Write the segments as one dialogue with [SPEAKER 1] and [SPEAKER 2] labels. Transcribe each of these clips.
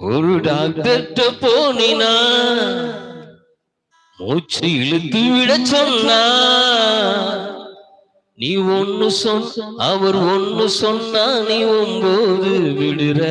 [SPEAKER 1] ஒரு டாக்டர்கிட்ட போனினா மூச்சு இழுத்து விட சொன்னா நீ ஒன்னு சொன்ன அவர் ஒன்னு சொன்னா நீ ஒன்பது விடுற.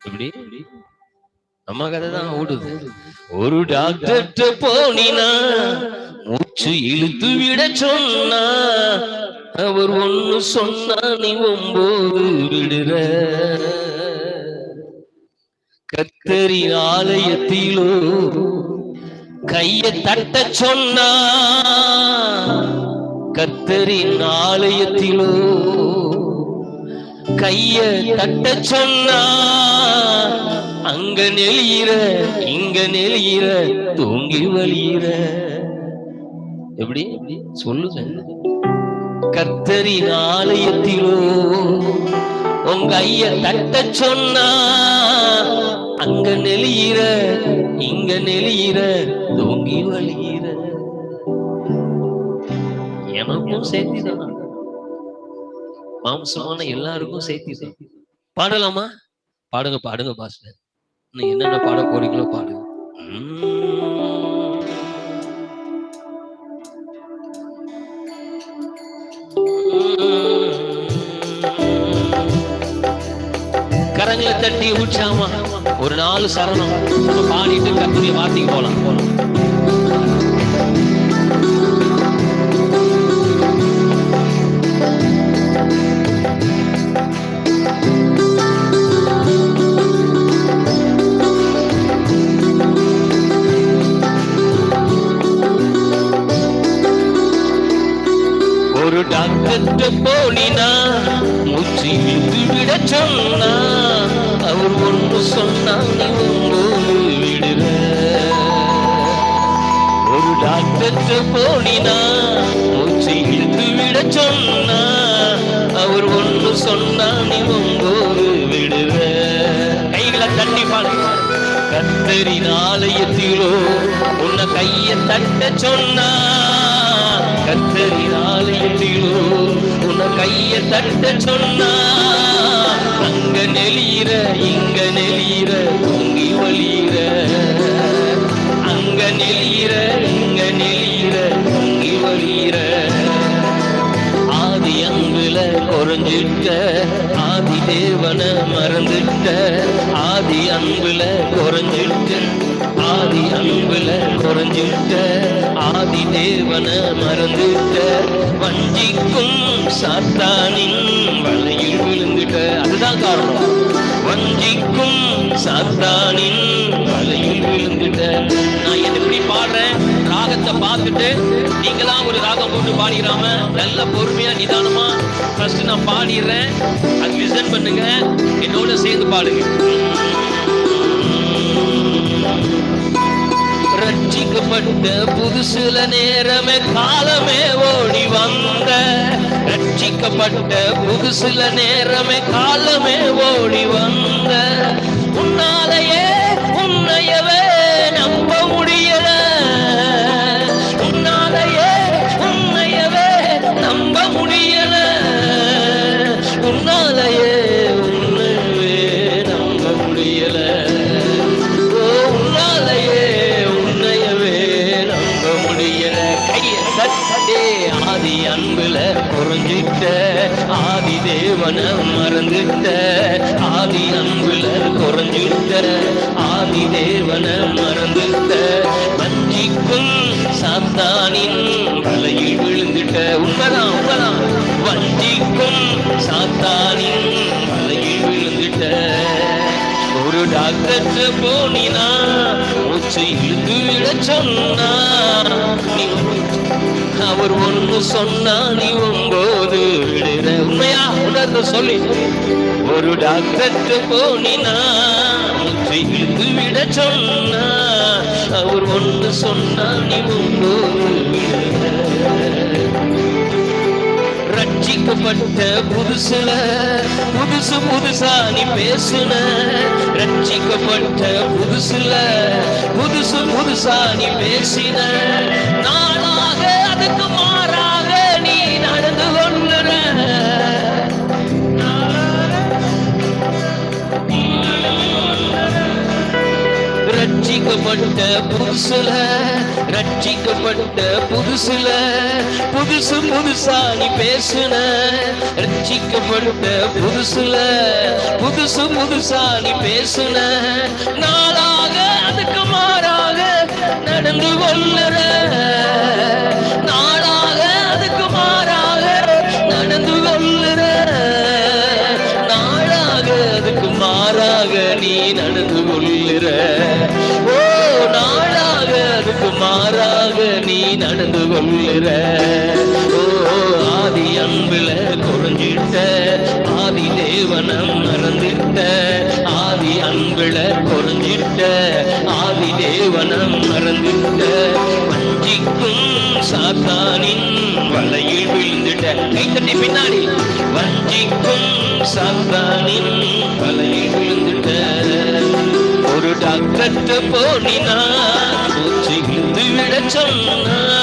[SPEAKER 1] எப்படி? நம்ம கதை தான் ஓடுது. ஒரு டாக்டர்கிட்ட போனினா மூச்சு இழுத்து விட சொன்னா அவர் ஒன்னு சொன்னா நீ ஒன்பது விடுற. கத்தரி ஆலயத்திலோ கைய தட்ட சொன்னா கத்தரின் ஆலயத்திலோ கைய தட்ட சொன்னா அங்க நெளியிற இங்க நெளியிற தூங்கி வழியிற. எப்படி? சொல்லுங்க கத்தரின் ஆலயத்திலோ உங்க ஐய தட்ட சொன்னா அங்க நெளியிற இங்க நெளியிற தூங்கி வழியிற. எனக்கும் சேர்த்திதான். மாம்சமான எல்லாருக்கும் சேர்த்திதான். பாடலாமா? பாடுங்க பாடுங்க பாஸ்டர். இன்னும் என்னென்ன பாட போறீங்களோ பாடுங்க. கரங்களை தட்டி உற்சாகமா ஒரு நாலு சரணம். நம்ம பாடிட்டு கத்துரிய வார்த்தைக்கு போலாம். போலாம் ஒரு டாக்டர் போனினா முச்சி இழுத்து விட சொன்னா ஒரு டாக்டர்கிட்ட போனினா மூச்சு இழுத்து விட சொன்னா அவர் ஒன்று சொன்னா நீ ஒன்பது விடுவ. கைகளை தட்டி பாடு கத்தரின் ஆலயத்திலோ உன்னை கைய தட்ட சொன்னா. கத்தரின் ஆலயத்திலோ உன்னை கைய தட்ட சொன்னா. அங்க நெளியிற இங்க நெளியிற குறைஞ்சிட்ட ஆதி தேவனை மறந்துட்ட ஆதி அன்புல குறைஞ்சிட்ட ஆதி அன்புல குறைஞ்சிட்ட ஆதி தேவனை மறந்துட்ட. வஞ்சிக்கும் சாத்தானின் வலையில் விழுந்துட்ட. அதுதான் காரணம். வஞ்சிக்கும் சாத்தானின் வலையில் விழுந்துட்ட. நான் எது எப்படி பாடுறேன்? ராகத்தை பார்த்துட்டு நீங்களா ஒரு ராகம் போட்டு பாடிடாம நல்ல பொறுமையா நிதானமா ஃபர்ஸ்ட் நான் பாடிடுறேன். அது லிசன் பண்ணுங்க. என்னோட சேர்ந்து பாடுங்க. ரட்சிக்கப்பட்ட புதுசுல நேரமே காலமே ஓடி வந்த. ரட்சிக்கப்பட்ட புதுசுல நேரமே காலமே ஓடி வந்த. முடியல கைய தட்டே ஆதி அன்புல குறைஞ்சிட்ட ஆதி தேவன மறந்துட்ட ஆதி அன்புல குறைஞ்சிட்ட ஆதி தேவன மறந்துட்ட. வஞ்சிக்கும் சாத்தானின் வலையில் விழுந்துட்ட. உண்மைதான் உண்மைதான். வஞ்சிக்கும் சாத்தானின் வலையில் விழுந்துட்ட. ஒரு டாக்டர் போனினா மூச்சு இழுத்து சொன்னா. நீ அவர் ஒன்று சொன்னா நீ ஒன்பது உண்மையா? உணர்ந்து சொல்லி. ஒரு டாக்டர் போனினா இழுத்து விட சொன்னா. அவர் ஒன்று சொன்னா நீ ஒன்பது ரட்சிக்கப்பட்ட புதுசுல புதுசு புதுசா நீ பேசுன. ரட்சிக்கப்பட்ட புதுசுல புதுசு புதுசா நீ பேசின. நானாக அதுக்கு மாறாக நீ நடந்து கொண்டன. ரட்சிக்கப்பட்ட புதுசுல ரட்சிக்கப்பட்ட புதுசுல புதுசு புதுசா நீ பேசுன. ரட்சிக்கப்பட்ட புதுசுல புதுசு புதுசா நீ பேசுன. நடந்து கொள்ளுற ஆதி அன்புல குறைஞ்சிட்ட. ஆதி தேவனம் மறந்திட்ட. ஆதி அன்புல குறைஞ்சிட்ட. ஆதி தேவனம் மறந்திட்ட. வஞ்சிக்கும் சாத்தானின் வலையில் விழுந்துட்ட. கைத்தட்டி பின்னாடி. வஞ்சிக்கும் சாத்தானின் வலையில் விழுந்துட்ட. ஒரு டாக்டர் போனினா பூச்சி இழுத்து விட சொன்னா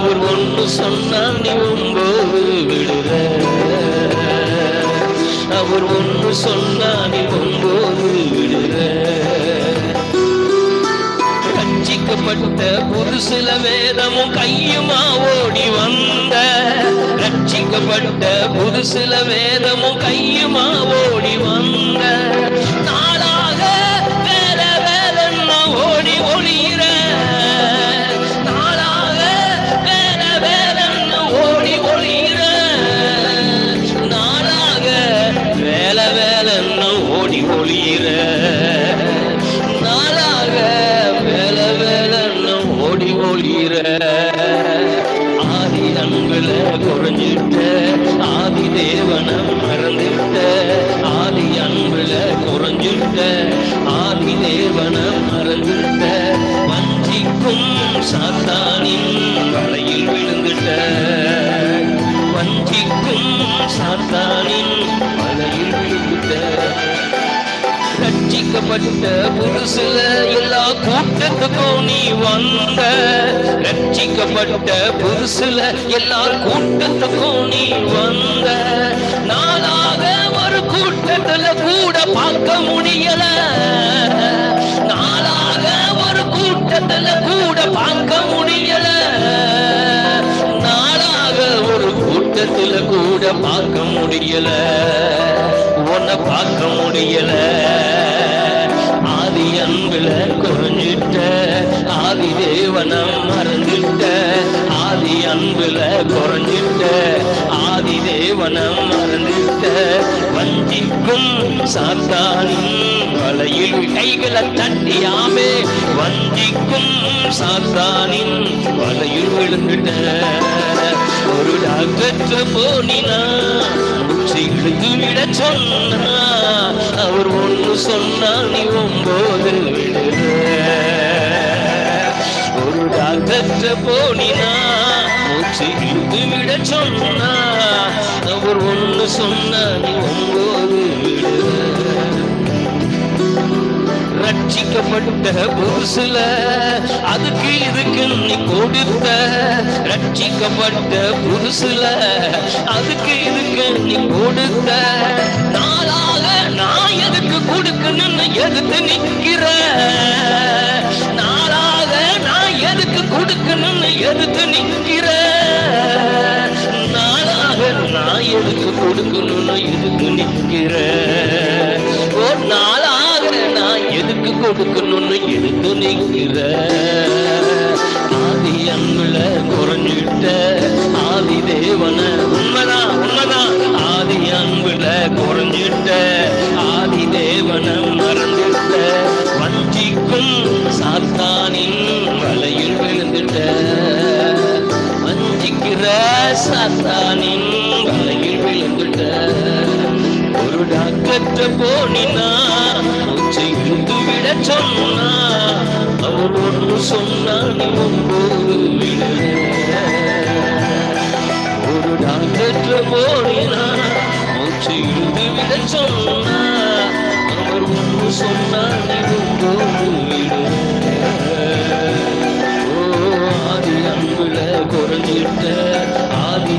[SPEAKER 1] அவர் ஒன்று சொன்னா நீ ஒன்பது விடுற அவர் ஒன்று சொன்னா நீ ஒன்பது விடுற ரட்சிக்கப்பட்ட புதுசில வேதமும் கையுமா ஓடி வந்த. ரட்சிக்கப்பட்ட புதுசில வேதமும் கையுமா ஓடி வந்த. வஞ்சிக்கும் சாத்தானின் வலையில் விழுந்துட்ட வஞ்சிக்கும் சாத்தானின் வலையில் விழுந்துட்ட. ரட்சிக்கப்பட்ட புதுசுல எல்லா கூட்டத்துக்கும் நீ வந்த. ரட்சிக்கப்பட்ட புதுசுல எல்லா கூட்டத்துக்கும் நீ வந்த. நாளாக ஒரு கூட்டத்துல கூட பார்க்க முடியும் பார்க்க முடியல நாளாக ஒரு கூட்டத்துல கூட பார்க்க முடியல உன்னை பார்க்க முடியல ஆதி அன்புல குறைஞ்சிட்ட ஆதி தேவனம் மறந்துட்ட ஆதி அன்புல குறைஞ்சிட்ட ஆதி தேவனம் மறந்துட்ட வஞ்சிக்கும் சாத்தானும் வலையில் கைகளை தட்டியாமே வஞ்சிக்கும் சாத்தானின் வலையில் விழுந்துட்ட. ஒரு டாக்டர் போனினா இழுத்து விட சொன்னா அவர் ஒன்று சொன்னா நீ ஒன்போது விடுற ஒரு டாக்டர் போனினா மூச்சு விட சொன்னா அவர் ஒன்று சொன்னா நீ ஒன்பது ரட்சிக்கப்பட்ட புதுசுல அதுக்கு இதுக்கு நீ கொடுத்த. ரட்சிக்கப்பட்ட புதுசுல அதுக்கு இதுக்கு நீ கொடுத்த. நாளாக நான் எதுக்கு கொடுக்கணும்னு எதுக்கு நிற்கிற நாளாக நான் எதுக்கு கொடுக்கணும்னு எதுக்கு நிற்கிற நான் கொடுக்கணும்னு எதுக்கு நிற்கிற. ஒரு நாளாக நான் எதுக்கு கொடுக்கணும்னு எதுக்கு நிற்கிற? ஆதி அன்புல குறைஞ்சிட்ட ஆதி தேவன உண்மைதான் டாக்டர் போனினா மூச்சை இழுத்து விட சொன்னா அவர் ஒன்று சொன்னா நீ ஒன்பது விடுற ஒரு டாக்டர் போனினா மூச்சை இழுத்து விட சொன்னா அவர் ஒன்று சொன்னா நீ ஒன்பது ஓ ஆதி அன்புல குறைஞ்சிட்ட ஆதி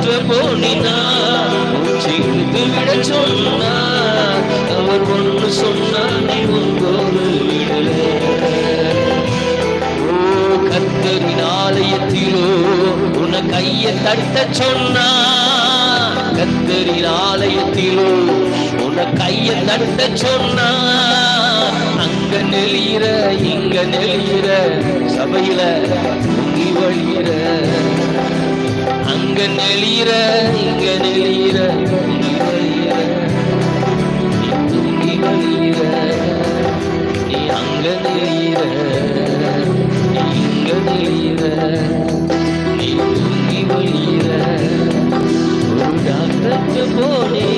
[SPEAKER 1] கர்த்தரின் ஆலயத்திலோ உன கைய தட்ட சொன்னா கர்த்தரின் ஆலயத்திலோ உன கைய தட்ட சொன்னா அங்க நெளியிற இங்க நெளியிற சபையில பொங்கி வழியிற அங்க நெளியிற இங்க நெளி இங்க நெளியிற நீ தூங்கி வழியிற ஒரு டாக்டர் போனே